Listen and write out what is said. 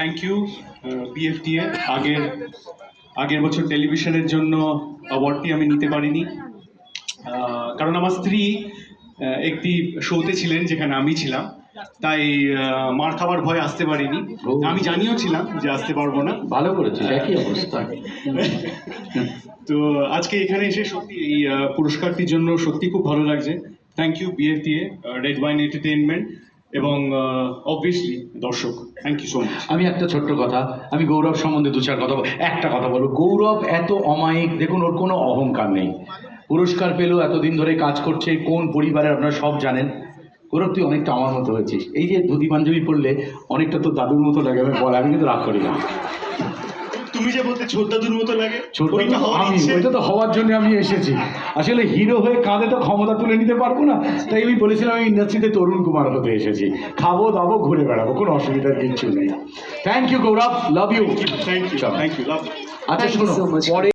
Thank you বিএফটিএ আগের আগের বছর টেলিভিশনের জন্য অ্যাওয়ার্ডটি আমি নিতে পারিনি। কারণ আমার স্ত্রী একটি শোতে ছিলেন যেখানে আমি ছিলাম। তাই মার খাবার ভয় আসতে পারিনি। আমি জানিও ছিলাম যে আসতে পারব না। ভালো করেছিস একই অবস্থা। তো আজকে এখানে এসে সত্যি এই পুরস্কারটির জন্য সত্যি খুব ভালো লাগছে। Thank you BFTA red wine entertainment এবং অবভিয়াসলি দর্শক থ্যাংক ইউ সো মাচ আমি একটা ছোট্ট কথা, আমি গৌরব সম্বন্ধে দু চার কথা একটা কথা বলব গৌরব এত অমায়িক, দেখুন, ওর কোনো অহংকার নেই। পুরস্কার পেলেও এতদিন ধরে কাজ করছে, কোন পরিবারের আপনারা সব জানেন। গৌরব, তুই অনেকটা আমার মতো হয়েছিস। এই যে ধুতি পাঞ্জাবি পরলে অনেকটা তো দাদুর মতো লাগে, আমি বলে, আমি কিন্তু রাগ করি না। তুমি যে বলতে ছোট মতো লাগে ওইটা আমি ওইটা তো হওয়ার জন্য আমি এসেছি। আসলে হিরো হয়ে কাঁধে তো ক্ষমতা তুলে নিতে পারব না। তাই আমি বলেছিলাম আমি ইন্ডাস্ট্রিতে তরুণ কুমার হতে এসেছি। খাব দাবো ঘুরে বেড়াবো কোনো অসুবিধার কিচ্ছু নেই। Thank you Gourav love you thank you thank you love আচ্ছা শোনো পরে